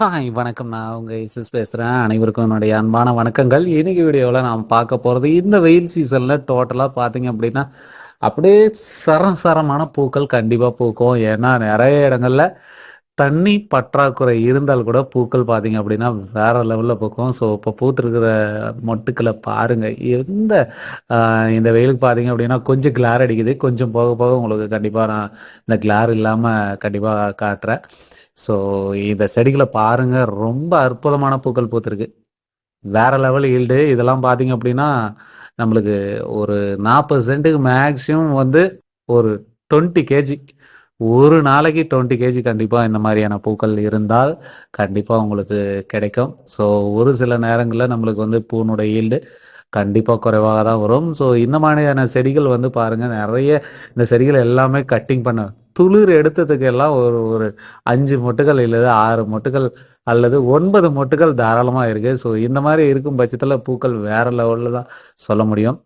Hi வணக்கம். நான் உங்கள் இசஸ் பேசுகிறேன் அனைவருக்கும் என்னுடைய அன்பான வணக்கங்கள். இன்னைக்கு வீடியோவில் நாம் பார்க்க போகிறது இந்த வெயில் சீசனில் டோட்டலாக பார்த்தீங்க அப்படின்னா அப்படியே சரம் சரமான பூக்கள் கண்டிப்பாக பூக்கும். ஏன்னா நிறைய இடங்களில் தண்ணி பற்றாக்குறை இருந்தால் கூட பூக்கள் பார்த்தீங்க அப்படின்னா வேற லெவலில் பூக்கும். ஸோ இப்போ பூத்துருக்கிற மொட்டுக்களை பாருங்கள் எந்த இந்த வெயிலுக்கு பார்த்தீங்க அப்படின்னா கொஞ்சம் கிளார் அடிக்குது. கொஞ்சம் போக போக உங்களுக்கு கண்டிப்பாக நான் இந்த கிளார் இல்லாமல் கண்டிப்பாக காட்டுறேன். ஸோ இந்த செடிகளை பாருங்கள் ரொம்ப அற்புதமான பூக்கள் பூத்துருக்கு. வேற லெவல் ஈல்டு இதெல்லாம் பார்த்தீங்க அப்படின்னா நம்மளுக்கு ஒரு நாற்பது சென்ட்டுக்கு மேக்ஸிமம் வந்து ஒரு டுவெண்ட்டி கேஜி ஒரு நாளைக்கு டுவெண்ட்டி கேஜி கண்டிப்பாக இந்த மாதிரியான பூக்கள் இருந்தால் கண்டிப்பாக உங்களுக்கு கிடைக்கும். ஸோ ஒரு சில நேரங்களில் நம்மளுக்கு வந்து பூனுடைய ஈல்டு கண்டிப்பாக குறைவாக தான் வரும். ஸோ இந்த மாதிரியான செடிகள் வந்து பாருங்கள் நிறைய இந்த செடிகள் எல்லாமே கட்டிங் பண்ண துளிர் எடுத்ததுக்கு எல்லாம் ஒரு ஒரு அஞ்சு மொட்டுகள் இல்லது ஆறு மொட்டுகள் அல்லது ஒன்பது மொட்டுகள் தாராளமாக இருக்குது ஸோ இந்த மாதிரி இருக்கும் பட்சத்தில் பூக்கள் வேறு லெவலில் தான் சொல்ல முடியும்.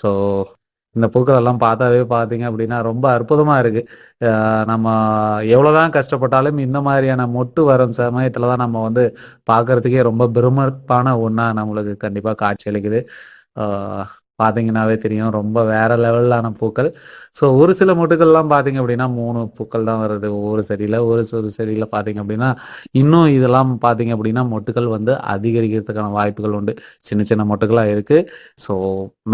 ஸோ இந்த பூக்கள் எல்லாம் பார்த்தாவே பார்த்தீங்க அப்படின்னா ரொம்ப அற்புதமாக இருக்குது நம்ம எவ்வளோதான் கஷ்டப்பட்டாலும் இந்த மாதிரியான மொட்டு வரும் சமயத்தில் தான் நம்ம வந்து பார்க்கறதுக்கே ரொம்ப பெருமப்பான ஒன்றா நம்மளுக்கு கண்டிப்பாக காட்சி அளிக்குது. பார்த்தீங்கன்னாவே தெரியும். ரொம்ப வேற லெவலான பூக்கள். ஸோ ஒரு சில மொட்டுக்கள்லாம் பார்த்தீங்க அப்படின்னா மூணு பூக்கள் தான் வருது. ஒவ்வொரு செடியில் ஒரு ஒரு செடியில் பார்த்தீங்க அப்படின்னா இன்னும் இதெல்லாம் பார்த்தீங்க அப்படின்னா மொட்டுக்கள் வந்து அதிகரிக்கிறதுக்கான வாய்ப்புகள் உண்டு. சின்ன சின்ன மொட்டுக்களாக இருக்குது ஸோ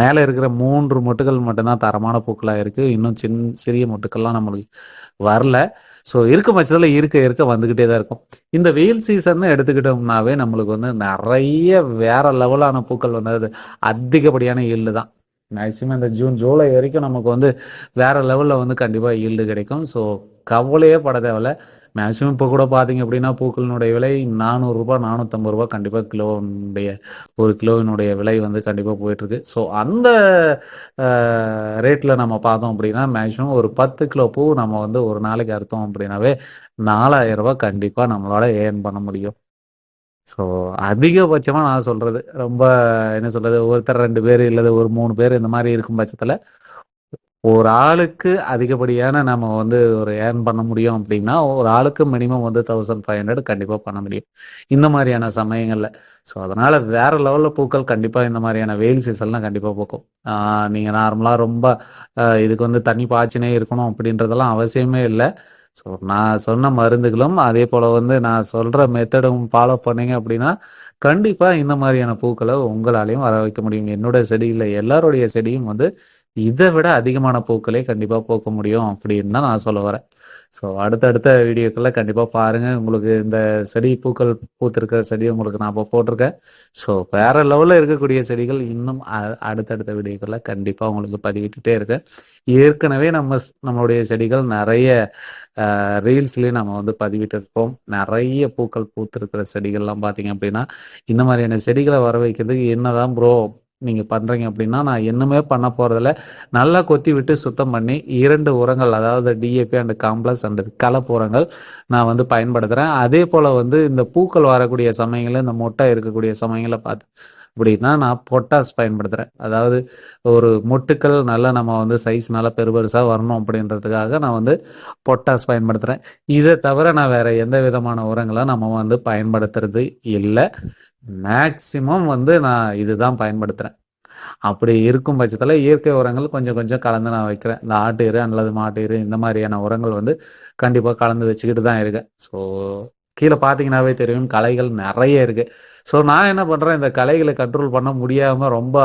மேலே இருக்கிற மூன்று மொட்டுகள் மட்டும்தான் தரமான பூக்களாக இருக்குது இன்னும் சின் சிறிய மொட்டுக்கள்லாம் நம்மளுக்கு வரல. ஸோ இருக்க பட்சத்தில் இருக்க இருக்க வந்துக்கிட்டே தான் இருக்கும். இந்த வெயில் சீசன் எடுத்துக்கிட்டோம்னாவே நம்மளுக்கு வந்து நிறைய வேற லெவலான பூக்கள் வந்து அது அதிகப்படியான ஈல்டு மேக்ஸிமம் மேக்சிமம் இந்த ஜூன் ஜூலை வரைக்கும் நமக்கு வந்து வேற லெவலில் வந்து கண்டிப்பாக ஈல்டு கிடைக்கும். ஸோ கவலையே பட தேவையில்ல. மேக்ஸிமம் இப்போ கூட பார்த்தீங்க அப்படின்னா பூக்களினுடைய விலை நானூறுரூபா நானூற்றம்பது ரூபா கண்டிப்பாக கிலோனுடைய ஒரு கிலோவினுடைய விலை வந்து கண்டிப்பாக போயிட்டுருக்கு. ஸோ அந்த ரேட்டில் நம்ம பார்த்தோம் அப்படின்னா மேக்ஸிமம் ஒரு பத்து கிலோ பூ நம்ம வந்து ஒரு நாளைக்கு அறுத்தோம் அப்படின்னாவே நாலாயிரம் ரூபா கண்டிப்பாக நம்மளால ஏர்ன் பண்ண முடியும். ஸோ அதிகபட்சமாக நான் சொல்கிறது ரொம்ப என்ன சொல்கிறது ஒருத்தர் ரெண்டு பேர் இல்லை ஒரு மூணு பேர் இந்த மாதிரி இருக்கும் பட்சத்தில் ஒரு ஆளுக்கு அதிகப்படியான நம்ம வந்து ஒரு ஏர்ன் பண்ண முடியும் அப்படின்னா ஒரு ஆளுக்கு மினிமம் வந்து தௌசண்ட் ஃபைவ் ஹண்ட்ரட் கண்டிப்பாக பண்ண முடியும். இந்த மாதிரியான சமயங்களில். ஸோ அதனால் வேறு லெவலில் பூக்கள் கண்டிப்பாக இந்த மாதிரியான வெயில் சீசன்லாம் கண்டிப்பாக பூக்கும். நீங்கள் நார்மலாக ரொம்ப இதுக்கு வந்து தண்ணி பாய்ச்சினே இருக்கணும் அப்படின்றதெல்லாம் அவசியமே இல்லை. ஸோ நான் சொன்ன மருந்துகளும் அதே போல் வந்து நான் சொல்கிற மெத்தடும் ஃபாலோ பண்ணீங்க அப்படின்னா கண்டிப்பாக இந்த மாதிரியான பூக்களை உங்களாலையும் வர வைக்க முடியும். என்னோட செடியில் எல்லாருடைய செடியும் வந்து இதை விட அதிகமான பூக்களே கண்டிப்பாக போக்க முடியும் அப்படின்னு தான் நான் சொல்ல வரேன். ஸோ அடுத்தடுத்த வீடியோக்களில் கண்டிப்பாக பாருங்கள் உங்களுக்கு இந்த செடி பூக்கள் பூத்திருக்கிற செடி உங்களுக்கு நான் இப்போ போட்டிருக்கேன். ஸோ வேறு லெவலில் இருக்கக்கூடிய செடிகள் இன்னும் அடுத்தடுத்த வீடியோக்களில் கண்டிப்பாக உங்களுக்கு பதிவிட்டுட்டே இருக்கேன். ஏற்கனவே நம்ம நம்மளுடைய செடிகள் நிறைய ரீல்ஸ்லேயும் நம்ம வந்து பதிவிட்டு நிறைய பூக்கள் பூத்திருக்கிற செடிகள்லாம் பார்த்தீங்க அப்படின்னா இந்த மாதிரியான செடிகளை வர வைக்கிறதுக்கு என்னதான் ப்ரோ நீங்கள் பண்ணுறீங்க அப்படின்னா நான் இன்னுமே பண்ண போகிறதில்ல நல்லா கொத்தி விட்டு சுத்தம் பண்ணி இரண்டு உரங்கள் அதாவது டிஏபி அண்ட் காம்ப்ளஸ் அண்ட் கலப்பு உரங்கள் நான் வந்து பயன்படுத்துகிறேன் அதே போல் வந்து இந்த பூக்கள் வரக்கூடிய சமயங்களில் இந்த மொட்டை இருக்கக்கூடிய சமயங்களை பார்த்து அப்படின்னா நான் பொட்டாஸ் பயன்படுத்துகிறேன் அதாவது ஒரு மொட்டுக்கள் நல்லா நம்ம வந்து சைஸ் நல்லா பெருபெருசாக வரணும் அப்படின்றதுக்காக நான் வந்து பொட்டாஸ் பயன்படுத்துகிறேன் இதை தவிர நான் வேறு எந்த விதமான உரங்களை நம்ம வந்து பயன்படுத்துறது இல்லை. மேக்சிமம் வந்து நான் இதுதான் பயன்படுத்துகிறேன் அப்படி இருக்கும் பட்சத்தில் இயற்கை உரங்கள் கொஞ்சம் கொஞ்சம் கலந்து நான் வைக்கிறேன். இந்த ஆட்டு எரு அல்லது மாட்டு எரு இந்த மாதிரியான உரங்கள் வந்து கண்டிப்பாக கலந்து வச்சுக்கிட்டு தான் இருக்கேன். ஸோ கீழே பார்த்தீங்கன்னாவே தெரியும் கலைகள் நிறைய இருக்குது ஸோ நான் என்ன பண்ணுறேன் இந்த கலைகளை கண்ட்ரோல் பண்ண முடியாமல் ரொம்ப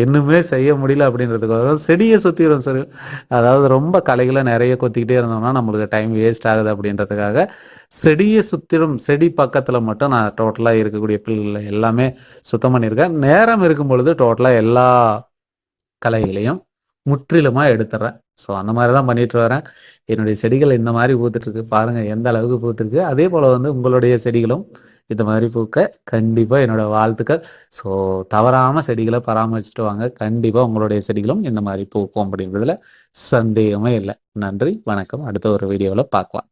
என்னுமே செய்ய முடியல அப்படின்றதுக்காக செடியை சுற்றிடும் சரி. அதாவது ரொம்ப கலைகளை நிறைய கொத்திக்கிட்டே இருந்தோம்னா நம்மளுக்கு டைம் வேஸ்ட் ஆகுது அப்படின்றதுக்காக செடியை சுற்றிடும் செடி பக்கத்தில் மட்டும் நான் டோட்டலாக இருக்கக்கூடிய பிள்ளைகளை எல்லாமே சுத்தம் பண்ணியிருக்கேன். நேரம் இருக்கும் பொழுது டோட்டலாக எல்லா கலைகளையும் முற்றிலுமாக எடுத்துடுறேன் ஸோ அந்த மாதிரி தான் பண்ணிட்டு வரேன். என்னுடைய செடிகள் இந்த மாதிரி பூத்துட்ருக்கு பாருங்கள் எந்த அளவுக்கு பூத்துருக்கு. அதே போல் வந்து உங்களுடைய செடிகளும் இந்த மாதிரி பூக்க கண்டிப்பாக என்னோடய வாழ்த்துக்கள். ஸோ தவறாமல் செடிகளை பராமரிச்சுட்டு வாங்க. கண்டிப்பாக உங்களுடைய செடிகளும் இந்த மாதிரி பூக்கும் அப்படின்றதுல சந்தேகமே இல்லை. நன்றி வணக்கம். அடுத்த ஒரு வீடியோவில் பார்க்கலாம்.